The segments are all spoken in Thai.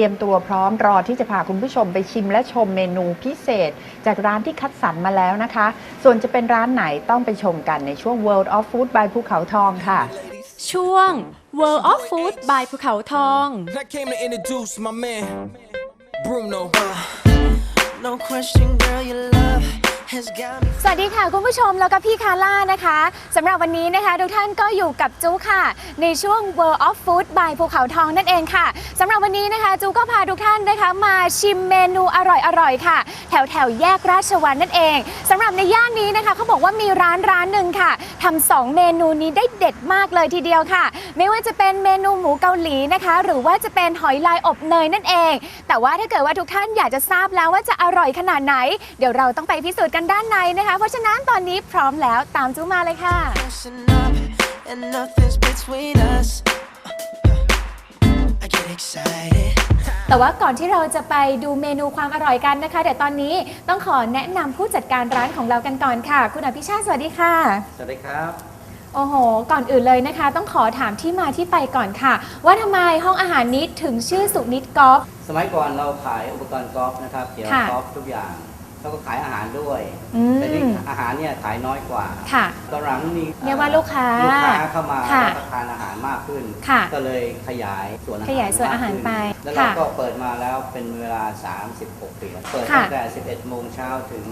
รียมตัวพร้อมรอที่จะพาคุณผู้ชมไปชิมและชมเมนูพิเศษ จากร้านที่คัดสรรมาแล้วนะคะ ส่วนจะเป็นร้านไหนต้องไปชมกันในช่วง World of Food by ภูเขาทองค่ะ ช่วง World of Food by ภูเขาทอง I came to introduce my man, Bruno. No question, girl, your love has got me. สวัสดีค่ะคุณผู้ชมแล้วก็พี่คาร่านะคะสำหรับวันนี้นะคะ ทุกท่านก็อยู่กับจูค่ะ ในช่วง World of Food by ภูเขาทองนั่นเองค่ะสำหรับวันนี้นะคะจูก็พาทุกท่านนะคะ มาชิมเมนูอร่อยๆค่ะ แถวแถวแยกราชวัลนั่นเองสำหรับในย่านนี้นะคะเขาบอกว่ามีร้านร้านหนึ่งค่ะทำสองเมนูนี้ได้เด็ดมากเลยทีเดียวค่ะ ไม่ว่าจะเป็นเมนูหมูเกาหลีนะคะ หรือว่าจะเป็นหอยลายอบเนยนั่นเอง แต่ว่าถ้าเกิดว่าทุกท่านอยากจะทราบแล้วว่าจะอร่อยขนาดไหน เดี๋ยวเราต้องไปพิสูจน์กันด้านในนะคะ เพราะฉะนั้นตอนนี้พร้อมแล้วตามจูมาเลยค่ะ Messing up, and nothing's between us. I get excited. แต่ว่าก่อนที่เราจะไปดูเมนูความอร่อยกันนะคะเดี๋ยวตอนนี้ต้องขอแนะนำผู้จัดการร้านของเรากันก่อนค่ะ คุณอภิชาติสวัสดีค่ะ สวัสดีครับ โอ้โห ก่อนอื่นเลยนะคะ ต้องขอถามที่มาที่ไปก่อนค่ะ ว่าทำไมห้องอาหารนี้ถึงชื่อสุนิตกอล์ฟ สมัยก่อนเราขายอุปกรณ์กอล์ฟนะครับ เกี่ยวกับค่ะ กอล์ฟทุกอย่าง แล้วก็ขายอาหารด้วยอืมแต่นี่อาหารเนี่ยขายน้อยกว่าค่ะ ตอนหลังมีเรียกว่าลูกค้าลูกค้าเข้ามาค่ะรับประทานอาหารมากขึ้น ค่ะก็เลยขยายส่วนอาหารขยายส่วนอาหารมกขึ้ไปแล้วเราค่ะก็เปิดมาแล้วเป็นเวลา 36 ปีแล้วเปิดค่ะ ตั้งแต่ 11 โมงเช้าถึง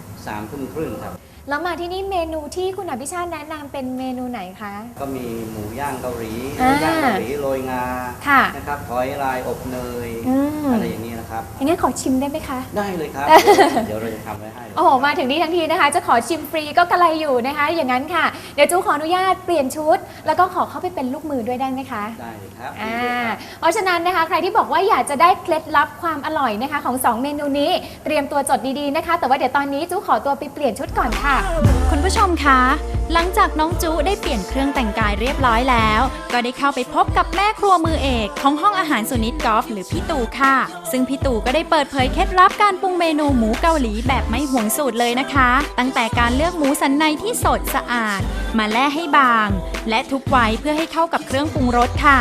3ทุ่มครึ่งครับ แล้วมาที่นี่เมนูที่คุณอภิชาติแนะนำเป็นเมนูไหนคะ ก็มีหมูย่างเกาหลีหอ่ามูย่างเกาหลีโรยงาค่ะ นะครับหอยลายอบเนยอืมอะไรอย่างนี้นะครับ อย่างนั้นขอชิมได้ไหมคะ ได้เลยครับ เดี๋ยวเราจะทำไว้ให้ โอ้โห มาถึงนี่ทั้งทีนะคะ จะขอชิมฟรีก็กระไรอยู่นะคะ อย่างนั้นค่ะ เดี๋ยวจูขออนุญาตเปลี่ยนชุด แล้วก็ขอเข้าไปเป็นลูกมือด้วยได้ไหมคะ ได้เลยครับอ่า ดีเลยครับ เพราะฉะนั้นนะคะ ใครที่บอกว่าอยากจะได้เคล็ดลับความอร่อยนะคะ ของ 2 เมนูนี้ เตรียมตัวจดดีๆนะคะ แต่ว่าเดี๋ยวตอนนี้จูขอตัวไปเปลี่ยนชุดก่อนค่ะคุณผู้ชมคะ หลังจากน้องจุได้เปลี่ยนเครื่องแต่งกายเรียบร้อยแล้ว ก็ได้เข้าไปพบกับแม่ครัวมือเอกของห้องอาหารสุนิตกอล์ฟหรือพี่ตู่ค่ะ ซึ่งพี่ตู่ก็ได้เปิดเผยเคล็ดลับการปรุงเมนูหมูเกาหลีแบบไม่ห่วงสูตรเลยนะคะ ตั้งแต่การเลือกหมูสันในที่สดสะอาด มาแล่ให้บาง และทุบไว้เพื่อให้เข้ากับเครื่องปรุงรสค่ะ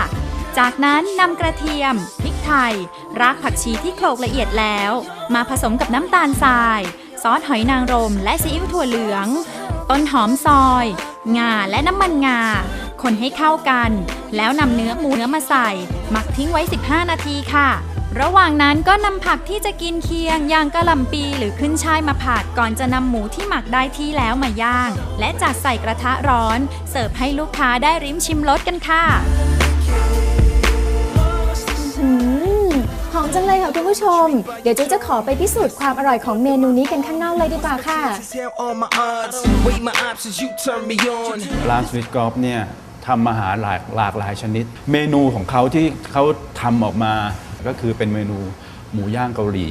จากนั้นนำกระเทียมพริกไทย รากผักชีที่โขลกละเอียดแล้ว มาผสมกับน้ำตาลทราย ซอสหอยนางรม และซีอิ๊วถั่วเหลือง ต้นหอมซอย งาและน้ำมันงา คนให้เข้ากัน แล้วนำเนื้อหมูเนื้อมาใส่ หมักทิ้งไว้ 15 นาทีค่ะ ระหว่างนั้นก็นำผักที่จะกินเคียงอย่างกะหล่ำปีหรือขึ้นช่ายมาผัดก่อนจะนำหมูที่หมักได้ที่แล้วมาย่าง และจัดใส่กระทะร้อน เสิร์ฟให้ลูกค้าได้ริมชิมรสกันค่ะ อมจังเลยค่ะคุณผู้ชม เดี๋ยวจูจะขอไปพิสูจน์ความอร่อยของเมนูนี้กันข้างนอกเลยดีกว่าค่ะ ร้านสวิตกอล์ฟเนี่ยทำอาหารหลากหลากหลายชนิด เมนูของเขาที่เขาทำออกมาก็คือเป็นเมนูหมูย่างเกาหลี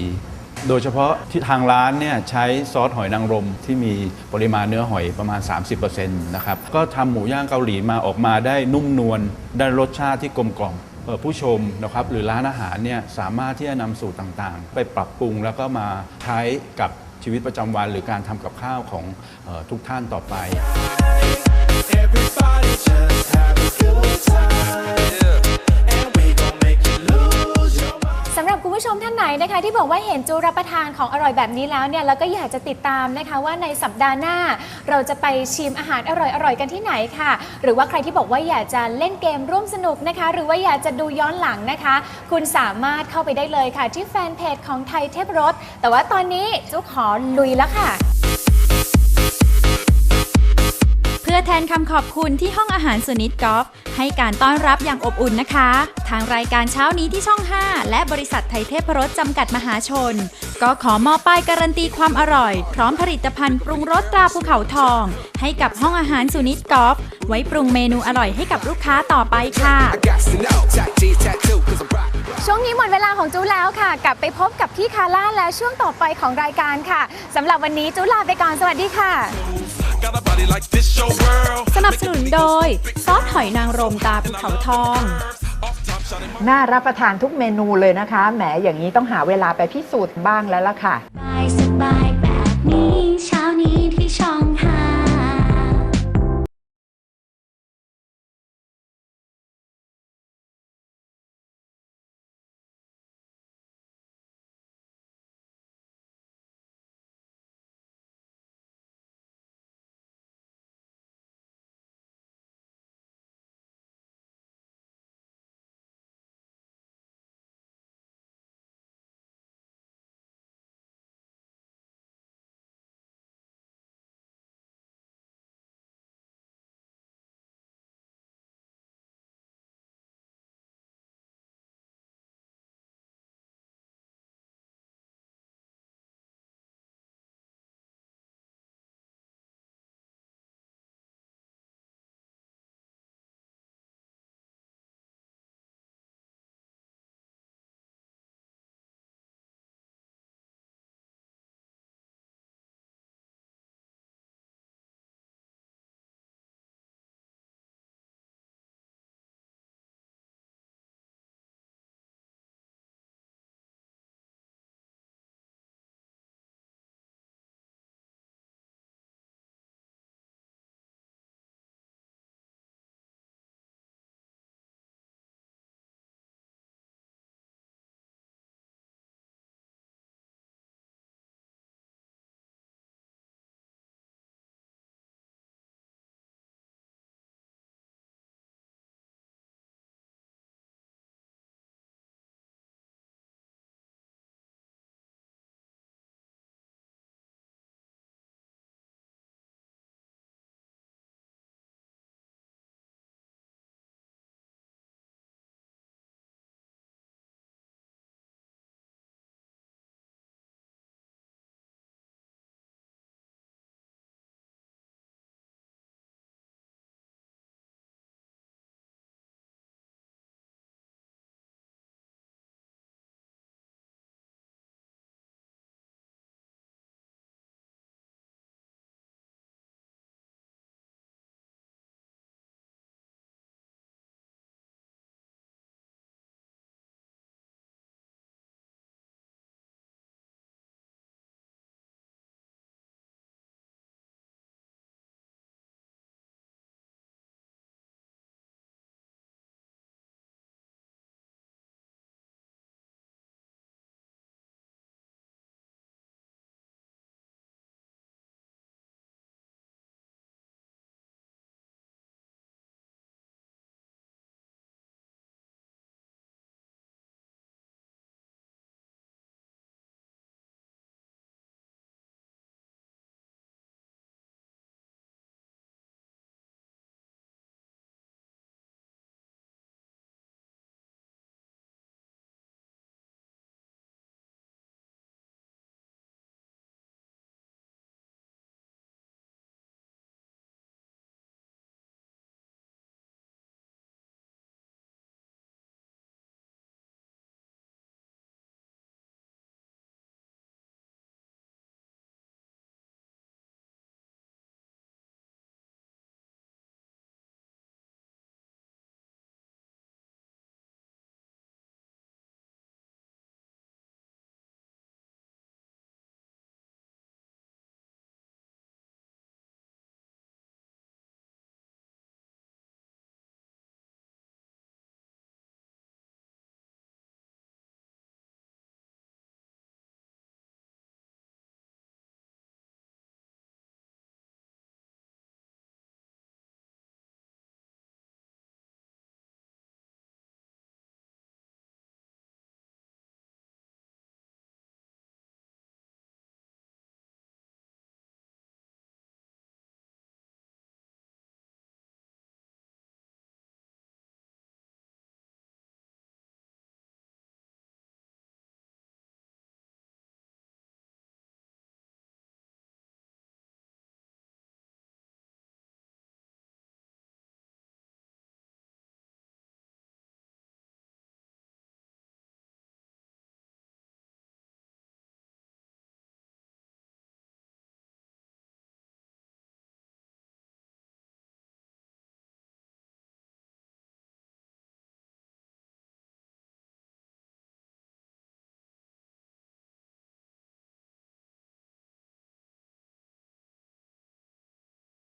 โดยเฉพาะที่ทางร้านเนี่ยใช้ซอสหอยนางรมที่มีปริมาณเนื้อหอยประมาณ 30%นะครับ ก็ทำหมูย่างเกาหลีมาออกมาได้นุ่มนวลได้รสชาติที่กลมกล่อม ผู้ชมนะครับหรือร้านอาหารเนี่ยสามารถที่จะนำสูตรต่างๆ ไปปรับปรุงแล้วก็มาใช้กับชีวิตประจำวัน หรือการทำกับข้าวของเออทุกท่านต่อไป ที่บอกว่าเห็นจูรับประทานของอร่อยแบบนี้แล้วเนี่ยแล้วก็อยากจะติดตามนะคะว่าในสัปดาห์หน้า เราจะไปชิมอาหารอร่อยๆกันที่ไหนค่ะ หรือว่าใครที่บอกว่าอยากจะเล่นเกมร่วมสนุกนะคะ หรือว่าอยากจะดูย้อนหลังนะคะ คุณสามารถเข้าไปได้เลยค่ะ ที่แฟนเพจของไทยเทพรสแต่ว่าตอนนี้จูขอลุยแล้วค่ะ แทนคำขอบคุณที่ห้องอาหารสุนิตกอล์ฟให้การต้อนรับอย่างอบอุ่นนะคะ ทางรายการเช้านี้ที่ช่อง 5 และบริษัทไทยเทพรสจำกัดมหาชน ก็ขอมอบป้ายการันตีความอร่อย พร้อมผลิตภัณฑ์ปรุงรสตราภูเขาทอง ให้กับห้องอาหารสุนิตกอล์ฟไว้ปรุงเมนูอร่อยให้กับลูกค้าต่อไปค่ะ ช่วงนี้หมดเวลาของจูแล้วค่ะ กลับไปพบกับพี่คาร่าและช่วงต่อไปของรายการค่ะสำหรับวันนี้จูลาไปก่อนสวัสดีค่ะ สนับสนุนโดย ซอสหอยนางรมตราภูเขาทอง น่ารับประทานทุกเมนูเลยนะคะ แหมอย่างนี้ต้องหาเวลาไปพิสูจน์บ้างแล้วล่ะค่ะสบายๆแบบนี้ใช้